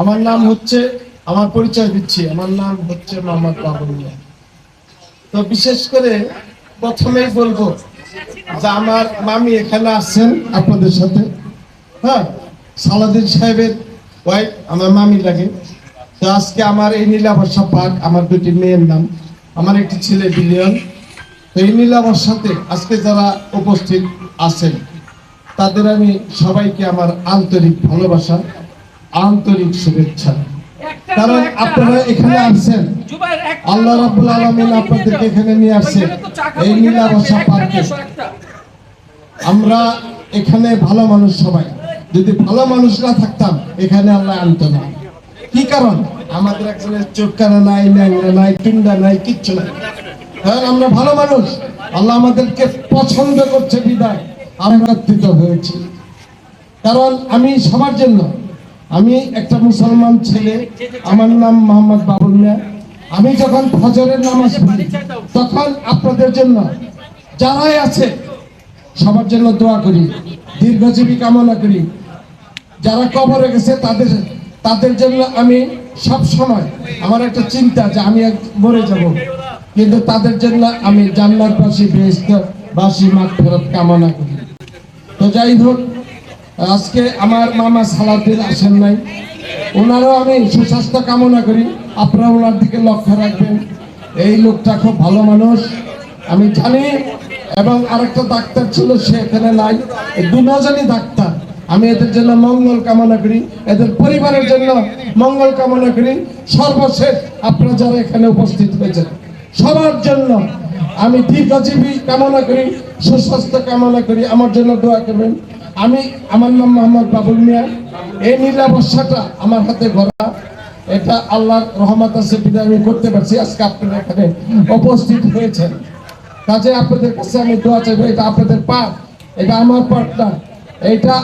আমার নাম হচ্ছে, আমার পরিচয় দিচ্ছি। আমার নাম হচ্ছে মোহাম্মদ বাবুল তো বিশেষ করে প্রথমেই বলব যে আমার মামি এখানে আসছেন আপনাদের সাথে। হ্যাঁ সালাদিন সাহেবের ওয়াইফ আমার মামি লাগে। তো আজকে আমার এই নীলাবর্ষা পার্ক, আমার দুটি মেয়ের নাম। আমার একটি ছেলে বিলিয়ন। তো এই নীলাবর্ষাতে আজকে যারা উপস্থিত আছেন তাদের আমি সবাইকে আমার আন্তরিক ভালোবাসা আন্তরিক শুভেচ্ছা। কারণ আপনারা এখানে আসছেন। আল্লাহ রাব্বুল আলামিন আপনাদেরকে এখানে নিয়ে আসছেন এই নীলাবর্ষা পার্কে। আমরা এখানে ভালো মানুষ সবাই। যদি ভালো মানুষ না থাকতাম এখানে আল্লাহ আনতো না। কি কারণ? আমাদের একজনের চোখ কানা নাই ন্যাংরা নাই টুন্ডা নাই কিচ্ছু নাই। কারণ আমরা ভালো মানুষ। আল্লাহ আমাদেরকে পছন্দ করছে বিদায়। একত্রিত হয়েছি। কারণ আমি সবার জন্য, আমি একটা মুসলমান ছেলে, আমার নাম মোহাম্মদ বাবুল মিয়া। আমি যখন ফজরের নামাজ পড়ি, তখন আপনাদের জন্য, যারাই আছে, সবার জন্য দোয়া করি, দীর্ঘজীবী কামনা করি। যারা কবরে গেছে, তাদের তাদের জন্য আমি সব সময় আমার একটা চিন্তা যে আমি মরে যাব। কিন্তু তাদের জন্য আমি জান্নাত বাসী বেহেস্ত বাসী মাঠ ফেরত কামনা করি। তো যাই হোক, আজকে আমার মামা সালাদিন আসেন নাই। ওনারও আমি সুস্বাস্থ্য কামনা করি। আপনারা ওনার দিকে লক্ষ্য রাখবেন। এই লোকটা খুব ভালো মানুষ। আমি জানি, এবং আরেকটা ডাক্তার ছিল, সে এখানে নাই। দুজনই ডাক্তার। আমি এদের জন্য মঙ্গল কামনা করি। এদের পরিবারের জন্য মঙ্গল কামনা করি। সর্বশেষ আপনারা যারা এখানে উপস্থিত হয়েছেন, সবার জন্য আমি দীর্ঘজীবী কামনা করি, সুস্বাস্থ্য কামনা করি, আমার জন্য দোয়া করবেন। আমি, আমার নাম মোহাম্মদ বাবুল মিয়া এই নীলাবস্যাটা আমার হাতে গড়া। এটা আল্লাহর রহমত আছে আমি করতে পারছি। আজকে আপনারা এখানে উপস্থিত হয়েছেন। কাজে আপনাদের কাছে আমি দোয়া চাইব, এটা আপনাদের পাঠ, এটা আমার পাঠ না। এটা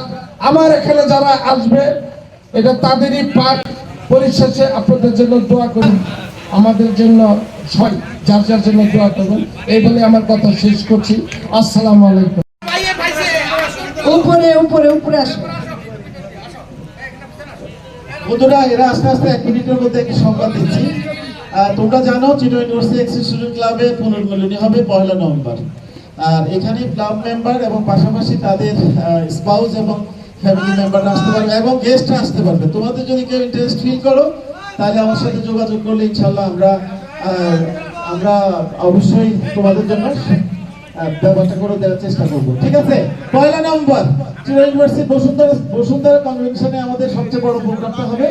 আমার এখানে যারা আসবে, এটা তাদেরই পাঠ। পরিশেষে আপনাদের জন্য দোয়া করুন। আমাদের জন্য সবাই যার যার জন্য দোয়া করবেন। এই বলে আমার কথা শেষ করছি। আসসালামু আলাইকুম। উপরে উপরে উপরে আসো। বন্ধুরা এরা আস্তে আস্তে এক মিনিটের মধ্যে একটি সংবাদ দিচ্ছি। তোমরা জানো চিটো ইউনিভার্সিটি এক্সিস স্টুডেন্ট ক্লাবের পুনর্মিলনী হবে পয়লা নভেম্বর। আর এখানে ক্লাব মেম্বার এবং পাশাপাশি তাদের স্পাউস এবং ফ্যামিলি মেম্বাররা আসতে পারবে এবং গেস্টরা আসতে পারবে। তোমাদের যদি কেউ ইন্টারেস্ট ফিল করো তাহলে আমার সাথে যোগাযোগ করলে ইনশাল্লাহ আমরা আমরা অবশ্যই তোমাদের জন্য ব্যবস্থা করে দেওয়ার চেষ্টা করব। ঠিক আছে? পয়লা নভেম্বর চিরা ইউনিভার্সিটি বসুন্ধরা বসুন্ধরা কনভেনশনে আমাদের সবচেয়ে বড় প্রোগ্রামটা হবে।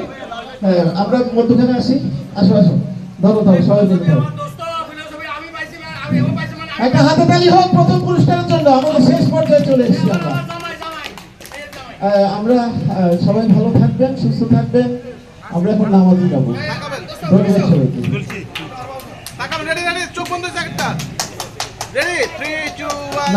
আমরা মধ্যখানে আসি। আসো আসো। ধরো ধরো, সবাই মিলে একটা হাতে তালি হোক, প্রথম পুরস্কারের জন্য। আমাদের শেষ পর্যায়ে চলে এসেছি আমরা। আমরা সবাই ভালো থাকবেন, সুস্থ থাকবেন। আমরা এখন নামাজে যাব। ধন্যবাদ সবাইকে। তাকাবেন রেডি রেডি চোখ বন্ধ জায়গাটা রেডি থ্রি টু ওয়ান